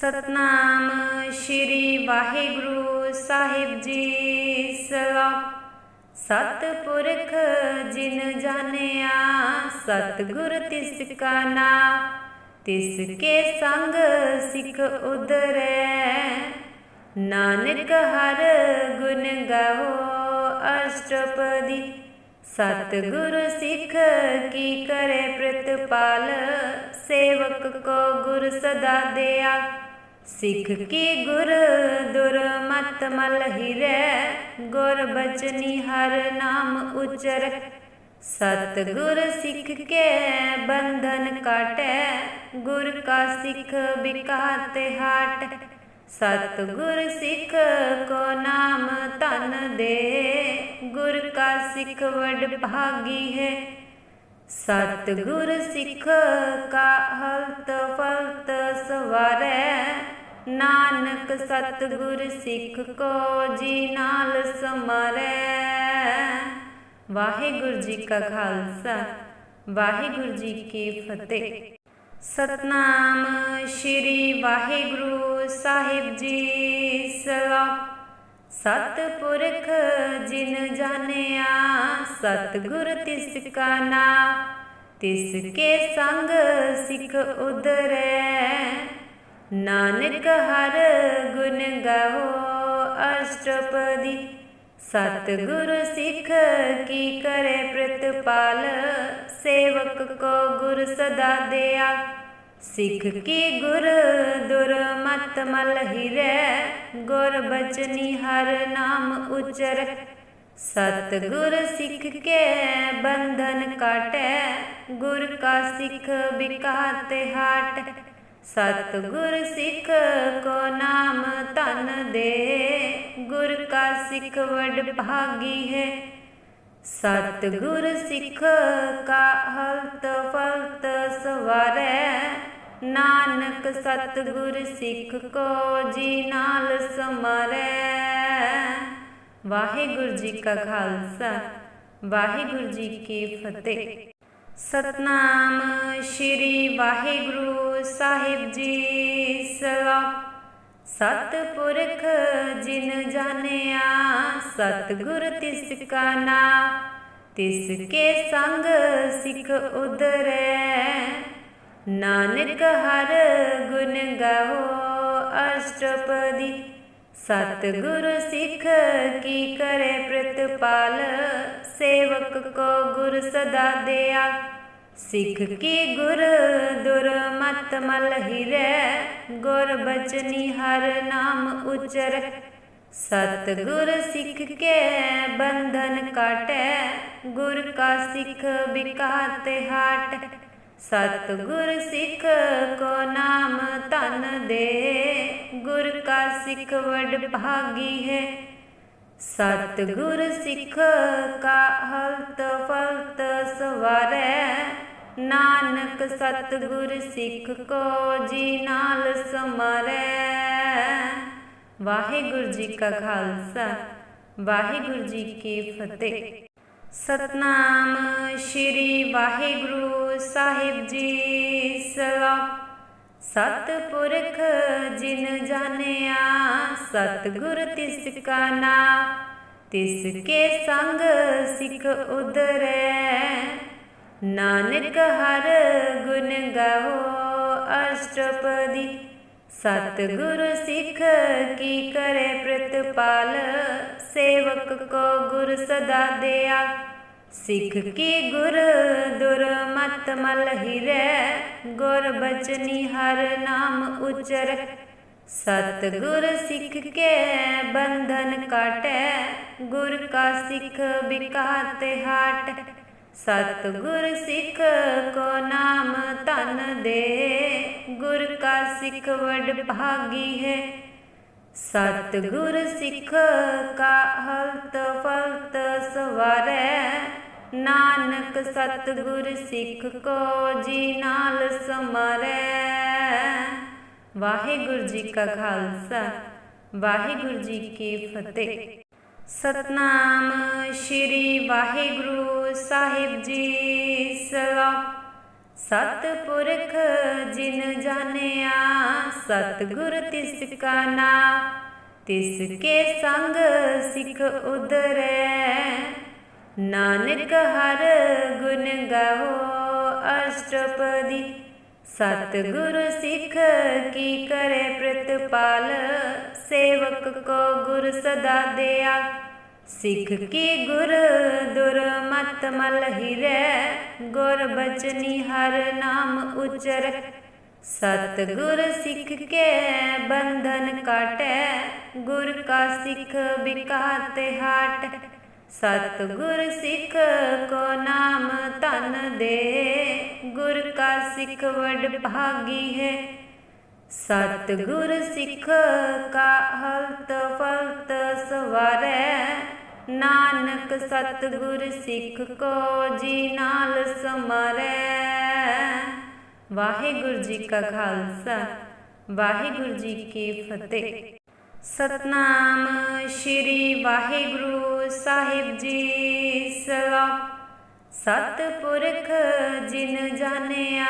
ਸਤਨਾਮ ਸ਼੍ਰੀ ਵਾਹਿਗੁਰੂ ਸਾਹਿਬ ਜੀ ਸਲੋਕ ਸਤਿਪੁਰਖ ਜਿਨ ਜਾਣਿਆ, ਸਤਿਗੁਰ ਤਿਸ ਕਾ ਨਾਮ। ਤਿਸ ਕੇ ਸੰਗ ਸਿੱਖ ਉਦਰੈ। ਨਾਨਕ ਹਰ ਗੁਣ ਗਾਓ ਅਸ਼ਟਪਦੀ। ਸਤਿਗੁਰ ਸਿੱਖ ਕੀ ਕਰੇ ਪ੍ਰਤਪਾਲ ਸੇਵਕ ਕੋ ਗੁਰ ਸਦਾ ਦਿਆ। ਸਿੱਖ ਕੀ ਗੁਰ ਦੁਰ ਮਤ ਮਲ ਹਿਰੈ? ਗੁਰ ਬਚਨੀ ਹਰ ਨਾਮ ਉਚਰ। ਸਤਿਗੁਰ ਸਿੱਖ ਕੇ ਬੰਧਨ ਕਾਟੈ। ਗੁਰ ਕਾ ਸਿੱਖ ਬਿਕਾਤੇ ਹਾਟ। ਸਤਿਗੁਰ ਸਿੱਖ ਕੋ ਨਾਮ ਧਨ ਦੇ, ਗੁਰ ਕਾ ਸਿੱਖ ਵਡ ਭਾਗੀ ਹੈ। ਸਤਿਗੁਰ ਸਿੱਖ ਕਾ ਹਲਤ ਫਲਤ ਸਵਾਰੈ, ਨਾਨਕ ਸਤਿਗੁਰ ਸਿੱਖ ਕੋ ਜੀ ਨਾਲ ਸਮਾਰੈ। ਵਾਹਿਗੁਰੂ ਜੀ ਕਾ ਖਾਲਸਾ, ਵਾਹਿਗੁਰੂ ਜੀ ਕੀ ਫਤਿਹ। ਸਤਨਾਮ ਸ਼੍ਰੀ ਵਾਹਿਗੁਰੂ ਸਾਹਿਬ ਜੀ ਸਲੋਕ ਸਤਿਪੁਰਖ ਜਿਨ ਜਾਣਿਆ, ਸਤਿਗੁਰ ਤਿਸ ਕਾ ਨਾਮ ਤਿਸ ਕੇ ਸੰਗ ਸਿੱਖ ਉਦਰੈ ਨਾਨਕ ਹਰ ਗੁਣ ਗਾਓ ਅਸ਼ਟਪਦੀ। ਸਤਿਗੁਰ ਸਿੱਖ ਕੀ ਕਰੇ ਪ੍ਰਤਪਾਲ, ਸੇਵਕ ਕੋ ਗੁਰ ਸਦਾ ਦਿਆ। ਸਿੱਖ ਕੀ ਗੁਰ ਦੁਰ ਮਤ ਮਲ ਹਿਰੈ, ਗੁਰ ਬਚਨੀ ਹਰ ਨਾਮ ਉਚਰ। ਸਤਿਗੁਰ ਸਿੱਖ ਕੇ ਬੰਧਨ ਕਾਟੈ, ਗੁਰ ਕਾ ਸਿੱਖ ਬਿਕਾਤੇ ਹਾਟ। ਸਤਿਗੁਰ ਸਿੱਖ ਕੋ ਨਾਮ ਧਨ ਦੇ, ਗੁਰ ਕਾ ਸਿੱਖ ਵਡ ਭਾਗੀ ਹੈ। ਸਤਿਗੁਰ ਸਿੱਖ ਕਾ ਹਲਤ ਫਲਤ ਸਵਾਰੈ ਨਾਨਕ ਸਤਿਗੁਰ ਸਿੱਖ ਕੋ ਜੀ ਨਾਲ ਸਮਾਰੈ। ਵਾਹਿਗੁਰੂ ਜੀ ਕਾ ਖਾਲਸਾ, ਵਾਹਿਗੁਰੂ ਜੀ ਕੀ ਫਤਿਹ। ਸਤਨਾਮ ਸ਼੍ਰੀ ਵਾਹਿਗੁਰੂ ਸਾਹਿਬ ਜੀ ਸਲੋਕ ਸਤਿਪੁਰਖ ਜਿਨ ਜਾਣਿਆ, ਸਤਿਗੁਰ ਤਿਸ ਕਾ ਨਾਮ ਤਿਸ ਕੇ ਸੰਗ ਸਿੱਖ ਉਦਰੈ। ਨਾਨਕ ਹਰ ਗੁਣ ਗਾਓ ਅਸ਼ਟਪਦੀ। ਸਤਿਗੁਰ ਸਿੱਖ ਕੀ ਕਰੇ ਪ੍ਰਤਪਾਲ, ਸੇਵਕ ਕੋ ਗੁਰ ਸਦਾ ਦਿਆ। ਸਿੱਖ ਕੀ ਗੁਰ ਦੁਰ ਮਤ ਮਲ ਹਿਰੈ, ਗੁਰ ਬਚਨੀ ਹਰ ਨਾਮ ਉਚਰ। ਸਤਿਗੁਰ ਸਿੱਖ ਕੇ ਬੰਧਨ ਕਾਟੈ, ਗੁਰ ਕਾ ਸਿੱਖ ਬਿਕਾਤੇ ਹਾਟ। ਸਤਿਗੁਰ ਸਿੱਖ ਕੋ ਨਾਮ ਧਨ ਦੇ, ਗੁਰ ਕਾ ਸਿੱਖ ਵਡ ਭਾਗੀ ਹੈ। ਸਤਿਗੁਰ ਸਿੱਖ ਕਾ ਹਲਤ ਫਲਤ ਸਵਾਰੈ, ਨਾਨਕ ਸਤਿਗੁਰ ਸਿੱਖ ਕੋ ਜੀ ਨਾਲ ਸਮਾਰੈ। ਵਾਹਿਗੁਰੂ ਜੀ ਕਾ ਖਾਲਸਾ, ਵਾਹਿਗੁਰੂ ਜੀ ਕੀ ਫਤਿਹ। ਸਤਨਾਮ ਸ਼੍ਰੀ ਵਾਹਿਗੁਰੂ ਸਾਹਿਬ ਜੀ ਸਲੋਕ ਸਤਿਪੁਰਖ ਜਿਨ ਜਾਣਿਆ, ਸਤਿਗੁਰ ਤਿਸ ਕਾ ਨਾਮ ਤਿਸ ਕੇ ਸੰਗ ਸਿੱਖ ਉਦਰੈ ਨਾਨਕ ਹਰ ਗੁਣ ਗਾਓ ਅਸ਼ਟਪਦੀ। ਸਤਿਗੁਰ ਸਿੱਖ ਕੀ ਕਰੇ ਪ੍ਰਤਪਾਲ, ਸੇਵਕ ਕੋ ਗੁਰ ਸਦਾ ਦਿਆ। ਸਿੱਖ ਕੀ ਗੁਰ ਦੁਰ ਮਲ ਹਿਰੈ, ਗੁਰ ਬਚਨੀ ਹਰ ਨਾਮ ਉਚਰ। ਸਤਿਗੁਰ ਸਿੱਖ ਕੇ ਬੰਧਨ ਕਾਟੈ, ਗੁਰ ਕਾ ਸਿੱਖ ਬਿਕਾਤੇ ਹਾਟ। ਸਤਿਗੁਰ ਸਿੱਖ ਕੋ ਨਾਮ ਧਨ ਦੇ, ਗੁਰ ਕਾ ਸਿੱਖ ਵਡ ਭਾਗੀ ਹੈ। ਸਤਿਗੁਰ ਸਿੱਖ ਕਾ ਹਲਤ ਫਲਤ ਸਵਾਰੈ ਨਾਨਕ ਸਤਿਗੁਰ ਸਿੱਖ ਕੋ ਜੀ ਨਾਲ ਸਮਾਰੈ। ਵਾਹਿਗੁਰੂ ਜੀ ਕਾ ਖਾਲਸਾ, ਵਾਹਿਗੁਰੂ ਜੀ ਕੀ ਫਤਿਹ। ਸਤਨਾਮ ਸ਼੍ਰੀ ਵਾਹਿਗੁਰੂ ਸਾਹਿਬ ਜੀ ਸਲੋਕ ਸਤਿਪੁਰਖ ਜਿਨ ਜਾਣਿਆ, ਸਤਿਗੁਰ ਤਿਸ ਕਾ ਨਾਮ, ਤਿਸ ਕੇ ਸੰਗ ਸਿਖ ਉਦਰੈ ਨਾਨਕ ਹਰ ਗੁਣ ਗਾਵੋ ਅਸ਼ਟਪਦੀ। ਸਤਿਗੁਰ ਸਿੱਖ ਕੀ ਕਰੇ ਪ੍ਰਤਪਾਲ, ਸੇਵਕ ਕੋ ਗੁਰ ਸਦਾ ਦਿਆ। ਸਿੱਖ ਕੀ ਗੁਰ ਦੁਰਮਤ ਮਲ ਹਿਰੈ, ਗੁਰ ਬਚਨੀ ਹਰ ਨਾਮ ਉਚਰ। ਸਤਿਗੁਰ ਸਿੱਖ ਕੇ ਬੰਧਨ ਕਾਟੈ, ਗੁਰ ਕਾ ਸਿੱਖ ਬਿਕਾਤੇ ਹਾਟ। ਸਤਿਗੁਰ ਸਿੱਖ ਕੋ ਨਾਮ ਧਨ ਦੇ, ਗੁਰ ਕਾ ਸਿੱਖ ਵਡ ਭਾਗੀ ਹੈ। ਸਤਿਗੁਰ ਸਿੱਖ ਕਾ ਹਲਤ ਫਲਤ ਸਵਾਰੈ, ਨਾਨਕ ਸਤਿਗੁਰ ਸਿੱਖ ਕੋ ਜੀ ਨਾਲ ਸਮਰੈ। ਵਾਹਿਗੁਰੂ ਜੀ ਕਾ ਖਾਲਸਾ, ਵਾਹਿਗੁਰੂ ਜੀ ਕੀ ਫਤਿਹ। ਸਤਨਾਮ ਸ਼੍ਰੀ ਵਾਹਿਗੁਰੂ ਸਾਹਿਬ ਜੀ ਸਲਾਮ ਸਤਿਪੁਰਖ ਜਿਨ ਜਾਣਿਆ,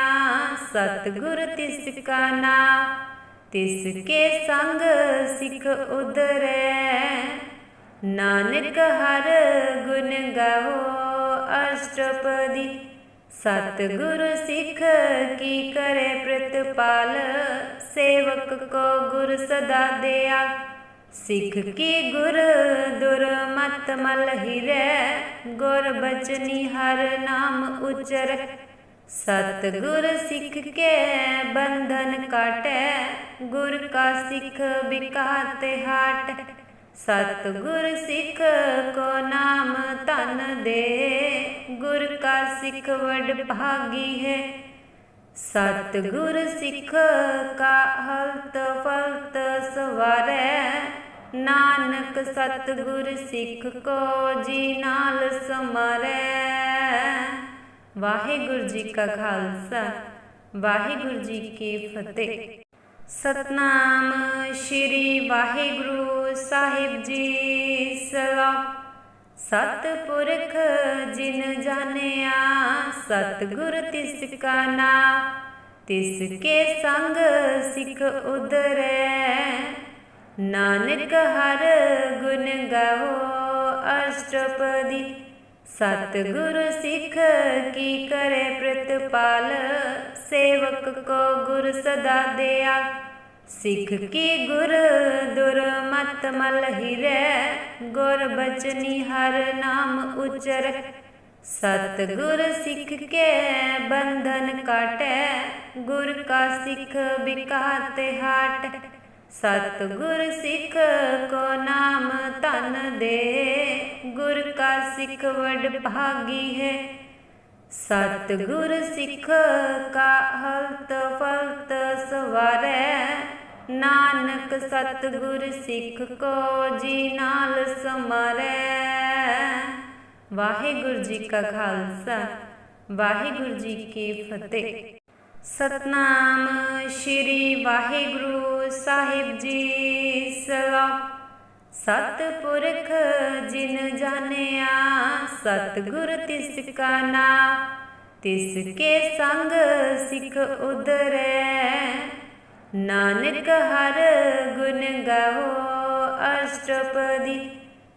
ਸਤਿਗੁਰ ਤਿਸ ਕਾ ਨਾਮ ਤਿਸ ਕੇ ਸੰਗ ਸਿਖ ਉਦਰੈ ਨਾਨਕ ਹਰ ਗੁਣ ਗਾਵੋ ਅਸ਼ਟਪਦੀ। ਸਤਿਗੁਰ ਸਿੱਖ ਕੀ ਕਰੇ ਪ੍ਰਤਪਾਲ, ਸੇਵਕ ਕੋ ਗੁਰ ਸਦਾ ਦਿਆ। ਸਿੱਖ ਕੀ ਗੁਰ ਦੁਰਮਤ ਮਲ ਹਿਰੈ, ਗੁਰ ਬਚਨੀ ਹਰ ਨਾਮ ਉਚਰ। ਸਤਿਗੁਰ ਸਿੱਖ ਕੇ ਬੰਧਨ ਕਾਟੈ, ਗੁਰ ਕਾ ਸਿੱਖ ਬਿਕਾਤੇ ਹਾਟ। ਸਤਿਗੁਰ ਸਿੱਖ ਕੋ ਨਾਮ ਧਨ ਦੇ, ਗੁਰ ਕਾ ਸਿੱਖ ਵਡ ਭਾਗੀ ਹੈ। ਸਤਿਗੁਰ ਸਿੱਖ ਕਾ ਹਲਤ ਫਲਤ ਸਵਾਰੈ ਨਾਨਕ ਸਤਿਗੁਰ ਸਿੱਖ ਕੋ ਜੀ ਨਾਲ ਸਮਰੈ। ਵਾਹਿਗੁਰੂ ਜੀ ਕਾ ਖਾਲਸਾ, ਵਾਹਿਗੁਰੂ ਜੀ ਕੀ ਫਤਿਹ। ਸਤਨਾਮ ਸ਼੍ਰੀ ਵਾਹਿਗੁਰੂ ਸਾਹਿਬ ਜੀ ਸਲਾਮ ਸਤਿਪੁਰਖ ਜਿਨ ਜਾਣਿਆ, ਸਤਿਗੁਰ ਤਿਸ ਕਾ ਨਾਮ। ਤਿਸ ਕੇ ਸੰਗ ਸਿਖ ਉਦਰੈ। ਨਾਨਕ ਹਰ ਗੁਣ ਗਾਵੋ ਅਸ਼ਟਪਦੀ। ਸਤਿਗੁਰ ਸਿੱਖ ਕੀ ਕਰੇ ਪ੍ਰਤਪਾਲ, ਸੇਵਕ ਕੋ ਗੁਰ ਸਦਾ ਦਿਆ। ਸਿੱਖ ਕੀ ਗੁਰ ਦੁਰਮਤ ਮਲ ਹਿਰੈ, ਗੁਰ ਬਚਨੀ ਹਰ ਨਾਮ ਉਚਰ। ਸਤਿਗੁਰ ਸਿੱਖ ਕੇ ਬੰਧਨ ਕਾਟੈ, ਗੁਰ ਕਾ ਸਿੱਖ ਬਿਕਾਤੇ ਹਾਟ। ਸਤਿਗੁਰ ਸਿੱਖ ਕੋ ਨਾਮ ਧਨ ਦੇ, ਗੁਰ ਕਾ ਸਿੱਖ ਵਡ ਭਾਗੀ ਹੈ। ਸਤਿਗੁਰ ਸਿੱਖ ਕਾ ਹਲਤ ਫਲਤ ਸਵਾਰੈ, ਨਾਨਕ ਸਤਿਗੁਰ ਸਿੱਖ ਕੋ ਜੀ ਨਾਲ ਸਮਰੈ। ਵਾਹਿਗੁਰੂ ਜੀ ਕਾ ਖਾਲਸਾ, ਵਾਹਿਗੁਰੂ ਜੀ ਕੀ ਫਤਿਹ। ਸਤਨਾਮ ਸ਼੍ਰੀ ਵਾਹਿਗੁਰੂ ਸਾਹਿਬ ਜੀ ਸਲਾਮ ਸਤਿਪੁਰਖ ਜਿਨ ਜਾਣਿਆ, ਸਤਿਗੁਰ ਤਿਸ ਕਾ ਨਾਮ ਤਿਸ ਕੇ ਸੰਗ ਸਿਖ ਉਦਰੈ ਨਾਨਕ ਹਰ ਗੁਣ ਗਾਵੋ ਅਸ਼ਟਪਦੀ।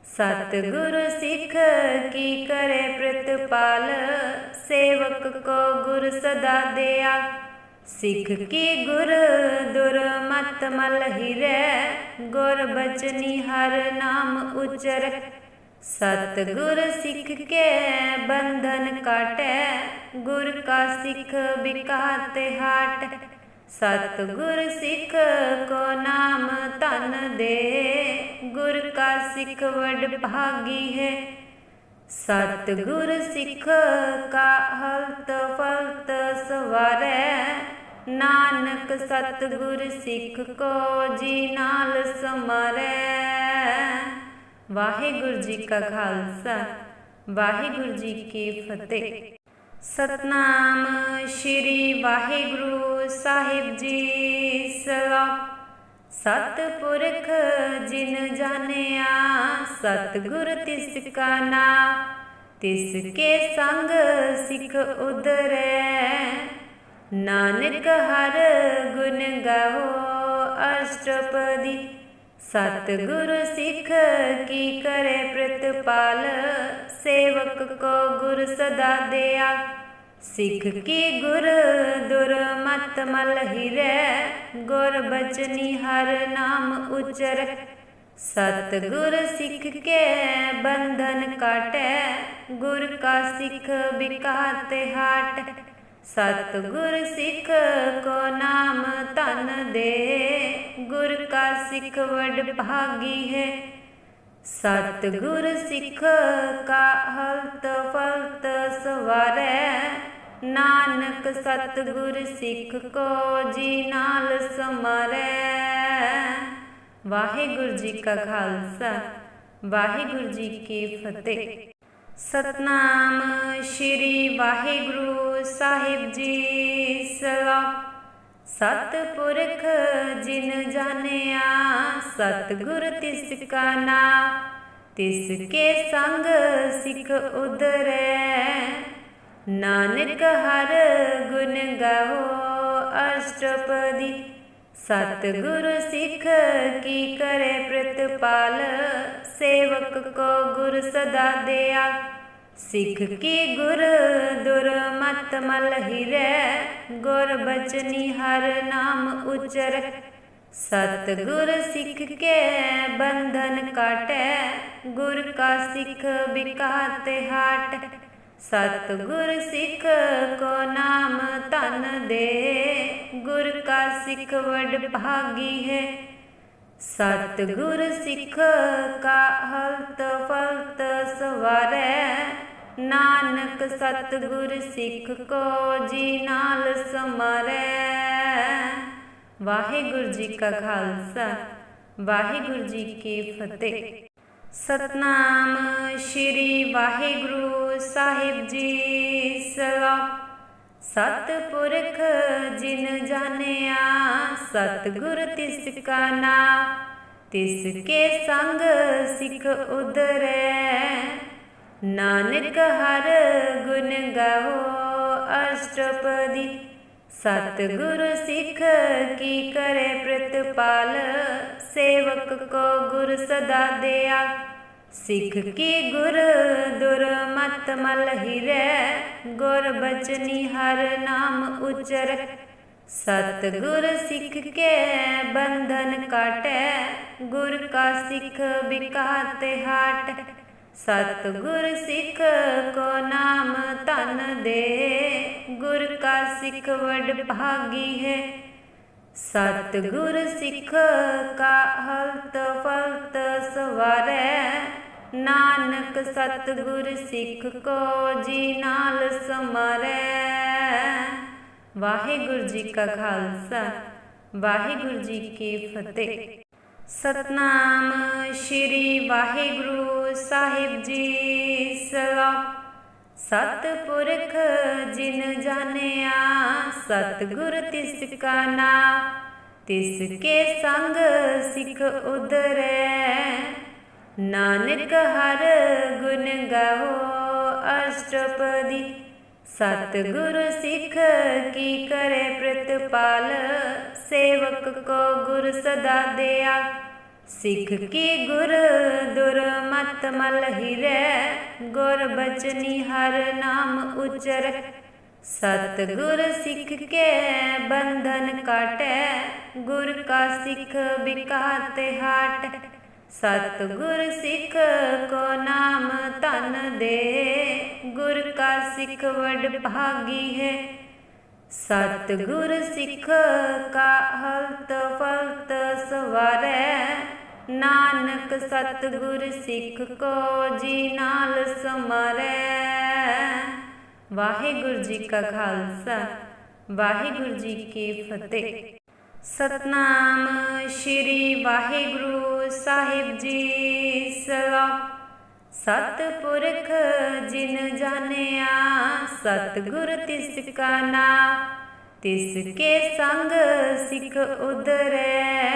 ਸਤਿਗੁਰ ਸਿੱਖ ਕੀ ਕਰੇ ਪ੍ਰਤਪਾਲ, ਸੇਵਕ ਕੋ ਗੁਰ ਸਦਾ ਦਿਆ। ਸਿੱਖ ਕੀ ਗੁਰ ਦੁਰਮਤ ਮਲ ਹਿਰੈ, ਗੁਰ ਬਚਨੀ ਹਰ ਨਾਮ ਉਚਰ। ਸਤਿਗੁਰ ਸਿੱਖ ਕੇ ਬੰਧਨ ਕਾਟੈ, ਗੁਰ ਕਾ ਸਿੱਖ ਬਿਕਾਤੇ ਹਾਟ। ਸਤਿਗੁਰ ਸਿੱਖ ਕੋ ਨਾਮ ਧਨ ਦੇ, ਗੁਰ ਕਾ ਸਿੱਖ ਵਡ ਭਾਗੀ ਹੈ। ਸਤਿਗੁਰ ਸਿੱਖ ਕਾ ਹਲਤ ਫਲਤ ਸਵਾਰੈ ਨਾਨਕ ਸਤਿਗੁਰ ਸਿੱਖ ਕੋ ਜੀ ਨਾਲ ਸਮਰੈ। ਵਾਹਿਗੁਰੂ ਜੀ ਕਾ ਖਾਲਸਾ, ਵਾਹਿਗੁਰੂ ਜੀ ਕੀ ਫਤਿਹ। ਸਤਨਾਮ ਸ਼੍ਰੀ ਵਾਹਿਗੁਰੂ ਸਾਹਿਬ ਜੀ ਸਲਾਮ ਸਤਿਪੁਰਖ ਜਿਨ ਜਾਣਿਆ, ਸਤਿਗੁਰ ਤਿਸ ਕਾ ਨਾਮ। ਤਿਸ ਕੇ ਸੰਗ ਸਿਖ ਉਦਰੈ ਨਾਨਕ ਹਰ ਗੁਣ ਗਾਓ ਅਸ਼ਟਪਦੀ। ਸਤ ਗੁਰ ਸਿੱਖ ਕੀ ਕਰੇ ਪ੍ਰਤਪਾਲ, ਸੇਵਕ ਕੋ ਗੁਰ ਸਦਾ ਦਿਆ। ਸਿੱਖ ਕੀ ਗੁਰ ਦੁਰਮਤ ਮਲ ਹਿਰੈ, ਗੁਰ ਬਚਨੀ ਹਰ ਨਾਮ ਉਚਰ। ਸਤ ਗੁਰ ਸਿੱਖ ਕੇ ਬੰਧਨ ਕਾਟੈ, ਗੁਰ ਕਾ ਸਿੱਖ ਬਿਕਾਤੇ ਹਾਟ। ਸਤ ਗੁਰ ਸਿੱਖ ਕੋ ਨਾਮ ਧਨ ਦੇ, ਗੁਰ ਕਾ ਸਿੱਖ ਵਡ ਭਾਗੀ ਹੈ। ਸਤ ਗੁਰ ਸਿੱਖ ਕਾ ਹਲਤ ਫਲਤ ਸਵਾਰੈ, ਨਾਨਕ ਸਤ ਗੁਰ ਸਿੱਖ ਕੋ ਜੀ ਨਾਲ ਸਮਰੈ। ਵਾਹਿਗੁਰੂ ਜੀ ਕਾ ਖਾਲਸਾ, ਵਾਹਿਗੁਰੂ ਜੀ ਕੀ ਫਤਿਹ। ਸਤਨਾਮ ਸ਼੍ਰੀ ਵਾਹਿਗੁਰੂ ਸਾਹਿਬ ਜੀ ਸਲਾਮ ਸਤਿਪੁਰਖ ਜਿਨ ਜਾਣਿਆ, ਸਤਿਗੁਰ ਤਿਸ ਕਾ ਨਾਮ। ਤਿਸ ਕੇ ਸੰਗ ਸਿਖ ਉਦਰੈ ਨਾਨਕ ਹਰ ਗੁਣ ਗਾਓ ਅਸ਼ਟਪਦੀ। ਸਤਿਗੁਰ ਸਿੱਖ ਕੀ ਕਰੇ ਪ੍ਰਤਪਾਲ। ਸੇਵਕ ਕੋ ਗੁਰ ਸਦਾ ਦਿਆ। ਸਿੱਖ ਕੀ ਗੁਰ ਦੁਰਮਤ ਮਲ ਹਿਰੈ, ਗੁਰ ਬਚਨੀ ਹਰ ਨਾਮ ਉਚਰ। ਸਤ ਗੁਰ ਸਿੱਖ ਕੇ ਬੰਧਨ ਕਾਟੈ, ਗੁਰ ਕਾ ਸਿੱਖ ਬਿਕਾਤੇ ਹਾਟ। ਸਤ ਗੁਰ ਸਿੱਖ ਕੋ ਨਾਮ ਧਨ ਦੇ, ਗੁਰ ਕਾ ਸਿੱਖ ਵਡ ਭਾਗੀ ਹੈ। ਸਤਗੁਰ ਸਿੱਖ ਕਾ ਹਲਤ ਫਲਤ ਸਵਾਰੈ, ਨਾਨਕ ਸਤ ਸਿੱਖ ਕੋ ਜੀ ਨਾਲ ਸਮਰੈ। ਵਾਹਿਗੁਰੂ ਜੀ ਕਾ ਖਾਲਸਾ, ਵਾਹਿਗੁਰੂ ਜੀ ਕੀ ਫਤਿਹ। ਸਤਨਾਮ ਸ਼੍ਰੀ ਵਾਹਿਗੁਰੂ ਸਾਹਿਬ ਜੀ, ਸਲਾਮ ਸਤਿਪੁਰਖ ਜਿਨ ਜਾਣਿਆ, ਸਤਿਗੁਰ ਤਿਸ ਕਾ ਨਾਮ, ਤਿਸ ਕੇ ਸੰਗ ਸਿਖ ਉਦਰੈ ਨਾਨਕ ਹਰ ਗੁਣ ਗਾਓ ਅਸ਼ਟਪਦੀ, ਸਤਿਗੁਰ ਸਿੱਖ ਕੀ ਕਰੇ ਪ੍ਰਤਪਾਲ, ਸੇਵਕ ਕੋ ਗੁਰ ਸਦਾ ਦਿਆ। ਸਿੱਖ ਕੀ ਗੁਰ ਦੁਰਮਤ ਮਲ ਹਿਰੈ, ਗੁਰ ਬਚਨੀ ਹਰ ਨਾਮ ਉਚਰ। ਸਤ ਗੁਰ ਸਿੱਖ ਕੇ ਬੰਧਨ ਕਾਟੈ, ਗੁਰ ਕਾ ਸਿੱਖ ਬਿਕਾਤੇ ਹਾਟ। ਸਤ ਗੁਰ ਸਿੱਖ ਕੋ ਨਾਮ ਧਨ ਦੇ, ਗੁਰ ਕਾ ਸਿੱਖ ਵਡ ਭਾਗੀ ਹੈ। ਸਤ ਗੁਰ ਸਿੱਖ ਕਾ ਹਲਤ ਫਲਤ ਸਵਾਰੈ ਨਾਨਕ ਸਤ ਸਿੱਖ ਕੋ ਜੀ ਨਾਲ ਸਮਰੈ। ਵਾਹਿਗੁਰੂ ਜੀ ਕਾ ਖਾਲਸਾ, ਵਾਹਿਗੁਰੂ ਜੀ ਕੀ ਫਤਿਹ। ਸਤਨਾਮ ਸ਼੍ਰੀ ਵਾਹਿਗੁਰੂ ਸਾਹਿਬ ਜੀ ਸਲਾਮ ਸਤਿਪੁਰਖ ਜਿਨ ਜਾਣਿਆ, ਸਤਿਗੁਰ ਤਿਸ ਕਾ ਨਾਮ, ਤਿਸ ਕੇ ਸੰਗ ਸਿਖ ਉਦਰੈ। ਨਾਨਕ ਹਰ ਗੁਣ ਗਾਓ ਅਸ਼ਟਪਦੀ। ਸਤਿਗੁਰ ਸਿੱਖ ਕੀ ਕਰੇ ਪ੍ਰਤਪਾਲ, ਸੇਵਕ ਕੋ ਗੁਰ ਸਦਾ ਦਿਆ। ਸਿੱਖ ਕੀ ਗੁਰ ਦੁਰਮਤ ਮਲ ਹਿਰੈ, ਗੁਰ ਬਚਨੀ ਹਰ ਨਾਮ ਉਚਰ। ਸਤ ਗੁਰ ਸਿੱਖ ਕੇ ਬੰਧਨ ਕਾਟੈ, ਗੁਰ ਕਾ ਸਿੱਖ ਬਿਕਾਤੇ ਹਾਟ। ਸਤਗੁਰ ਸਿੱਖ ਕੋ ਨਾਮ ਧਨ ਦੇ, ਗੁਰ ਕਾ ਸਿੱਖ ਵਡ ਭਾਗੀ ਹੈ। ਸਤ ਸਿੱਖ ਕਾ ਹਲਤ ਫਲਤ ਸਵਾਰੈ, ਨਾਨਕ ਸਤ ਸਿੱਖ ਕੋ ਜੀ ਨਾਲ ਸਮਰੈ। ਵਾਹਿਗੁਰੂ ਜੀ ਕਾ ਖਾਲਸਾ, ਵਾਹਿਗੁਰੂ ਜੀ ਕੀ ਫਤਿਹ। ਸਤਨਾਮ ਸ਼੍ਰੀ ਵਾਹਿਗੁਰੂ ਸਾਹਿਬ ਜੀ ਸਲਾਮ ਸਤਿਪੁਰਖ ਜਿਨ ਜਾਣਿਆ, ਸਤਿਗੁਰ ਤਿਸ ਕਾ ਨਾਮ ਤਿਸ ਕੇ ਸੰਗ ਸਿੱਖ ਉਦਰੈ।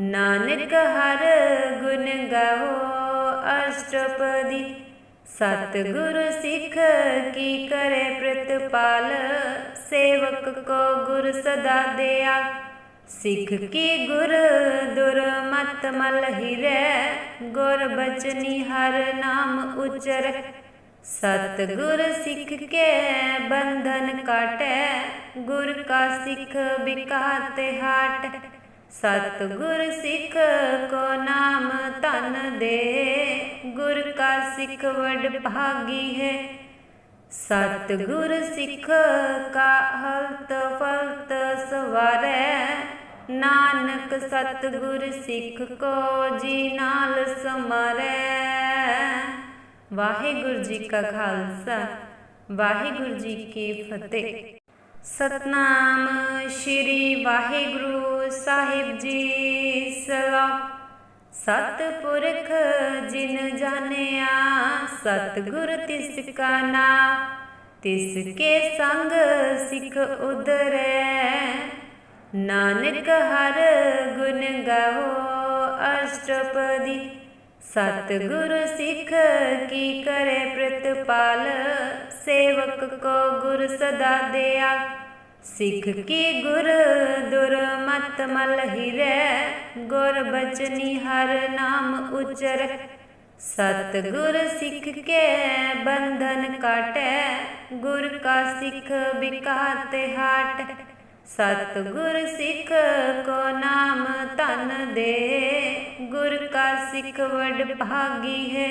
ਨਾਨਕ ਹਰ ਗੁਣ ਗਾਓ ਅਸ਼ਟਪਦੀ। ਸਤਿਗੁਰ ਸਿੱਖ ਕੀ ਕਰੇ ਪ੍ਰਤਪਾਲ, ਸੇਵਕ ਕੋ ਗੁਰ ਸਦਾ ਦਿਆ। ਸਿੱਖ ਕੀ ਗੁਰ ਦੁਰਮਤ ਮਲ ਹਿਰੈ, ਗੁਰ ਬਚਨੀ ਹਰ ਨਾਮ ਉਚਰ। ਸਤਿਗੁਰ ਸਿੱਖ ਕੇ ਬੰਧਨ ਕਾਟੈ, ਗੁਰ ਕਾ ਸਿੱਖ ਬਿਕਾਤੇ ਹਾਟ। ਸਤਿਗੁਰ ਸਿੱਖ ਕੋ ਨਾਮ ਧਨ ਦੇ, ਗੁਰ ਕਾ ਸਿੱਖ ਵਡ ਭਾਗੀ ਹੈ। ਸਤਿਗੁਰ ਸਿੱਖ ਕਾ ਹਲਤ ਫਲਤ ਸਵਾਰੈ ਨਾਨਕ ਸਤਿਗੁਰ ਸਿੱਖ ਕੋ ਜੀ ਨਾਲ ਸਮਰੈ। ਵਾਹਿਗੁਰੂ ਜੀ ਕਾ ਖਾਲਸਾ, ਵਾਹਿਗੁਰੂ ਜੀ ਕੀ ਫਤਿਹ। ਸਤਨਾਮ ਸ਼੍ਰੀ ਵਾਹਿਗੁਰੂ ਸਾਹਿਬ ਜੀ ਸਲਾਮ ਸਤਿਪੁਰਖ ਜਿਨ ਜਾਣਿਆ, ਸਤਿਗੁਰ ਤਿਸ ਕਾ ਨਾਮ। ਤਿਸ ਕੇ ਸੰਗ ਸਿੱਖ ਉਦਰੈ। ਨਾਨਕ ਹਰ ਗੁਣ ਗਾਓ ਅਸ਼ਟਪਦੀ। ਸਤਿਗੁਰ ਸਿੱਖ ਕੀ ਕਰੇ ਪ੍ਰਤਪਾਲ, ਸੇਵਕ ਕੋ ਗੁਰ ਸਦਾ ਦਿਆ। ਸਿੱਖ ਕੀ ਗੁਰ ਦੁਰਮਤ ਮਲ ਹਿਰੈ, ਗੁਰ ਬਚਨੀ ਹਰ ਨਾਮ ਉਚਰ। ਸਤਿਗੁਰ ਸਿੱਖ ਕੇ ਬੰਧਨ ਕਾਟੈ, ਗੁਰ ਕਾ ਸਿੱਖ ਬਿਕਾਤੇ ਹਾਟ। ਸਤਿਗੁਰ ਸਿੱਖ ਕੋ ਨਾਮ ਧਨ ਦੇ, ਗੁਰ ਕਾ ਸਿੱਖ ਵਡ ਭਾਗੀ ਹੈ।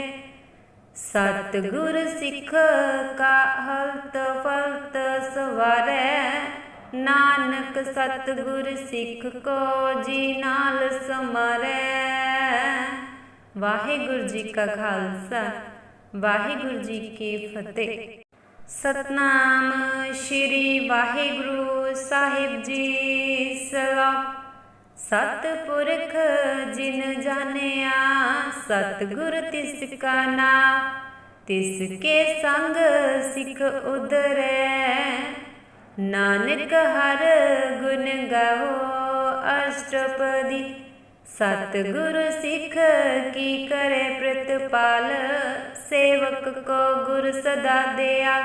ਸਤਿਗੁਰ ਸਿੱਖ ਕਾ ਹਲਤ ਫਲਤ ਸਵਾਰੈ, ਨਾਨਕ ਸਤਿਗੁਰ ਸਿੱਖ ਕੋ ਜੀ ਨਾਲ ਸਮਰੈ। ਵਾਹਿਗੁਰੂ ਜੀ ਕਾ ਖਾਲਸਾ, ਵਾਹਿਗੁਰੂ ਜੀ ਕੀ ਫਤਿਹ। ਸਤਨਾਮ ਸ਼੍ਰੀ ਵਾਹਿਗੁਰੂ ਸਾਹਿਬ ਜੀ ਸਲਾਮ ਸਤਿਪੁਰਖ ਜਿਨ ਜਾਣਿਆ, ਸਤਿਗੁਰ ਤਿਸ ਕਾ ਨਾਮ ਤਿਸ ਕੇ ਸੰਗ ਸਿੱਖ ਉਦਰੈ ਨਾਨਕ ਹਰ ਗੁਣ ਗਾਓ ਅਸ਼ਟਪਦੀ। ਸਤਿਗੁਰ ਸਿੱਖ ਕੀ ਕਰੇ ਪ੍ਰਤਪਾਲ, ਸੇਵਕ ਕੋ ਗੁਰ ਸਦਾ ਦਿਆ।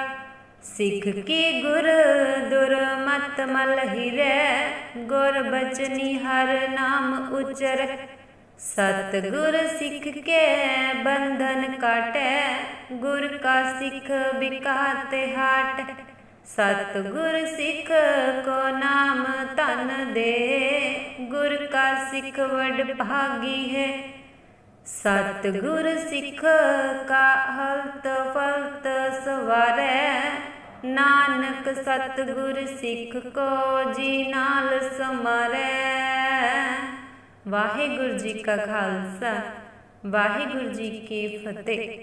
ਸਿੱਖ ਕੀ ਗੁਰ ਦੁਰਮਤ ਮਲ ਹਿਰੈ, ਗੁਰ ਬਚਨੀ ਹਰ ਨਾਮ ਉਚਰ। ਸਤਿਗੁਰ ਸਿੱਖ ਕੇ ਬੰਧਨ ਕਾਟੈ, ਗੁਰ ਕਾ ਸਿੱਖ ਬਿਕਾਤੇ ਹਾਟ। ਸਤਿਗੁਰ ਸਿੱਖ ਕੋ ਨਾਮ ਧਨ ਦੇ, ਗੁਰ ਕਾ ਸਿੱਖ ਵਡ ਭਾਗੀ ਹੈ। ਸਤਿਗੁਰ ਸਿੱਖ ਕਾ ਹਲਤ ਫਲਤ ਸਵਾਰੈ ਨਾਨਕ ਸਤਿਗੁਰ ਸਿੱਖ ਕੋ ਜੀ ਨਾਲ ਸਮਰੈ। ਵਾਹਿਗੁਰੂ ਜੀ ਕਾ ਖਾਲਸਾ, ਵਾਹਿਗੁਰੂ ਜੀ ਕੀ ਫਤਿਹ।